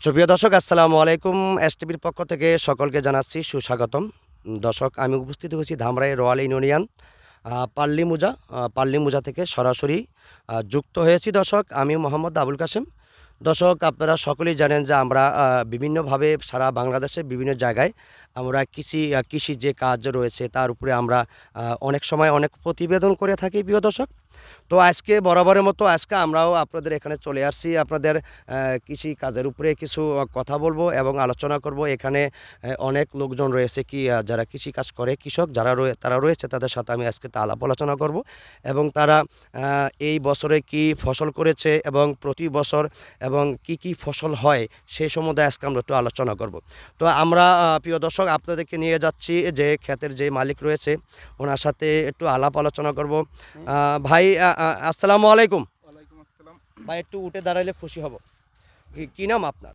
সুপ্রিয় দর্শক আসসালামু আলাইকুম। এস টিভির পক্ষ থেকে সকলকে জানাচ্ছি সুস্বাগতম। দর্শক আমি উপস্থিত হয়েছি ধামরাই রয়্যাল ইউনিয়ন আহ, পাল্লি মুজা পাল্লি মুজা থেকে সরাসরি যুক্ত হয়েছি দর্শক আমি মোহাম্মদ আবুল কাসেম দর্শক আপনারা সকলেই জানেন যে আমরা বিভিন্নভাবে সারা বাংলাদেশের বিভিন্ন জায়গায় আমরা কৃষি কৃষি যে কাজ রয়েছে তার উপরে আমরা অনেক সময় অনেক প্রতিবেদন করে থাকি প্রিয় দর্শক। তো আজকে বরাবরের মতো আজকে আমরাও আপনাদের এখানে চলে আসছি। আপনাদের কৃষি কাজের উপরে কিছু কথা বলব এবং আলোচনা করব। এখানে অনেক লোকজন রয়েছে কি যারা কৃষি কাজ করে কৃষক যারা তারা রয়েছে তাদের সাথে আমি আজকে আলাপ আলোচনা করব এবং তারা এই বছরে কি ফসল করেছে এবং প্রতি বছর এবং কি কি ফসল হয় সেই সম্বন্ধে আজকে আমরা একটু আলোচনা করব। তো আমরা প্রিয় দর্শক আপনাদেরকে নিয়ে যাচ্ছি যে ক্ষেতের যে মালিক রয়েছে ওনার সাথে একটু আলাপ আলোচনা করব। আহ, ভাই আসসালামু আলাইকুম। ভাই একটু উঠে দাঁড়াইলে খুশি হব। কি নাম আপনার?